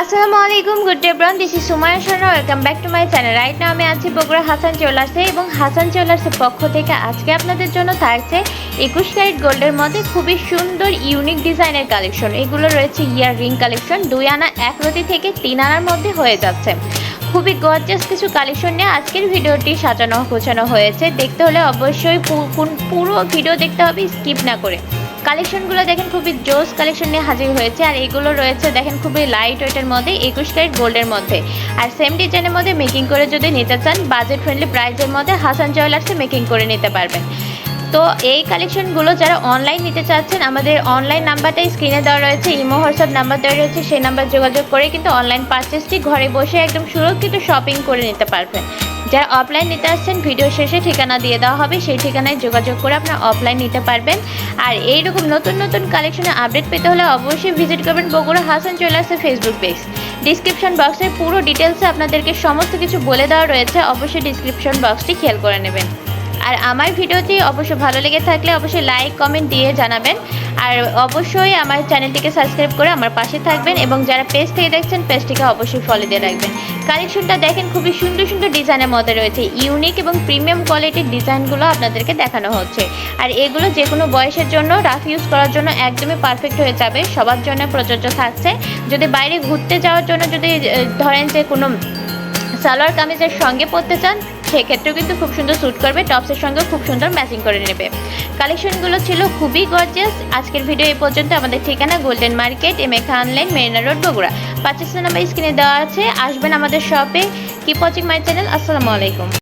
আসসালামু আলাইকুম good day ব্রন this is Sumaiya Sharma welcome back to my channel right now আমি আছি বগুড়া হাসান জুয়েলার্সে এবং হাসান জুয়েলার্সের পক্ষ থেকে আজকে আপনাদের জন্য থাকছে একুশ ক্যারেট গোল্ডের মধ্যে খুবই সুন্দর ইউনিক ডিজাইনের কালেকশন এগুলো রয়েছে ইয়ার রিং কালেকশন দুই আনা, এক রতি থেকে তিন আনার মধ্যে হয়ে যাচ্ছে। খুবই গর্জাস কিছু কালেকশন নিয়ে আজকের ভিডিওটি সাজানো, গোছানো হয়েছে। দেখতে হলে অবশ্যই পুরো ভিডিও দেখতে হবে। স্কিপ না করে। কালেকশনগুলো দেখেন খুবই জোস কালেকশন নিয়ে হাজির হয়েছে, আর এগুলো রয়েছে দেখেন খুবই লাইট ওয়েটের মধ্যে, একুশ ক্যারেট গোল্ডের মধ্যে। আর সেম ডিজাইনের মধ্যে মেকিং করে যদি নিতে চান বাজেট ফ্রেন্ডলি প্রাইসের মধ্যে হাসান জুয়েলার্সে মেকিং করে নিতে পারবেন। তো এই কালেকশনগুলো যারা অনলাইন নিতে চাচ্ছেন, আমাদের অনলাইন নাম্বারটাই স্ক্রিনে দেওয়া রয়েছে, ইমো, হোয়াটসঅ্যাপ নাম্বার দেওয়া রয়েছে, সেই নাম্বার যোগাযোগ করে কিন্তু অনলাইন পারচেসটি ঘরে বসে একদম সুরক্ষিত শপিং করে নিতে পারবেন। যারা অফলাইন নিতে আসছেন ভিডিও শেষে ঠিকানা দিয়ে দেওয়া হবে। সেই ঠিকানায় যোগাযোগ করে আপনারা অফলাইন নিতে পারবেন। আর এইরকম নতুন নতুন কালেকশনে আপডেট পেতে হলে অবশ্যই ভিজিট করবেন বগুড়া হাসান জুয়েলার্সের ফেসবুক পেজ ডিসক্রিপশন বক্সের পুরো ডিটেলসে আপনাদেরকে সমস্ত কিছু বলে দেওয়া রয়েছে। অবশ্যই ডিসক্রিপশন বক্সটি খেয়াল করে নেবেন। আর আমার ভিডিওটি অবশ্যই ভালো লেগে থাকলে অবশ্যই লাইক কমেন্ট দিয়ে জানাবেন। আর অবশ্যই আমার চ্যানেলটিকে সাবস্ক্রাইব করে আমার পাশে থাকবেন এবং যারা পেজ থেকে দেখছেন পেজটিকে অবশ্যই ফলো দিয়ে রাখবেন। কালেকশনটা দেখেন, খুবই সুন্দর সুন্দর ডিজাইনের মধ্যে রয়েছে। ইউনিক এবং প্রিমিয়াম কোয়ালিটির ডিজাইনগুলো আপনাদেরকে দেখানো হচ্ছে। আর এগুলো যে কোনো বয়সের জন্য রাফ ইউজ করার জন্য একদমই পারফেক্ট হয়ে যাবে। সবার জন্য প্রযোজ্য থাকছে। যদি বাইরে ঘুরতে যাওয়ার জন্য যদি ধরেন যে কোনো সালোয়ার কামিজের সঙ্গে পরতে চান সেক্ষেত্রেও কিন্তু খুব সুন্দর স্যুট করবে টপসের সঙ্গে খুব সুন্দর ম্যাচিং করে নেবে। কালেকশনগুলো ছিল খুবই গর্জিয়াস আজকের ভিডিও এই পর্যন্ত। আমাদের ঠিকানা golden market M A Khan line Marina road Bogura. পাঁচের নাম্বার স্ক্রিনে দেওয়া আছে। আসবেন আমাদের শপে কিপ ওয়াচিং মাই চ্যানেল আসসালামু আলাইকুম।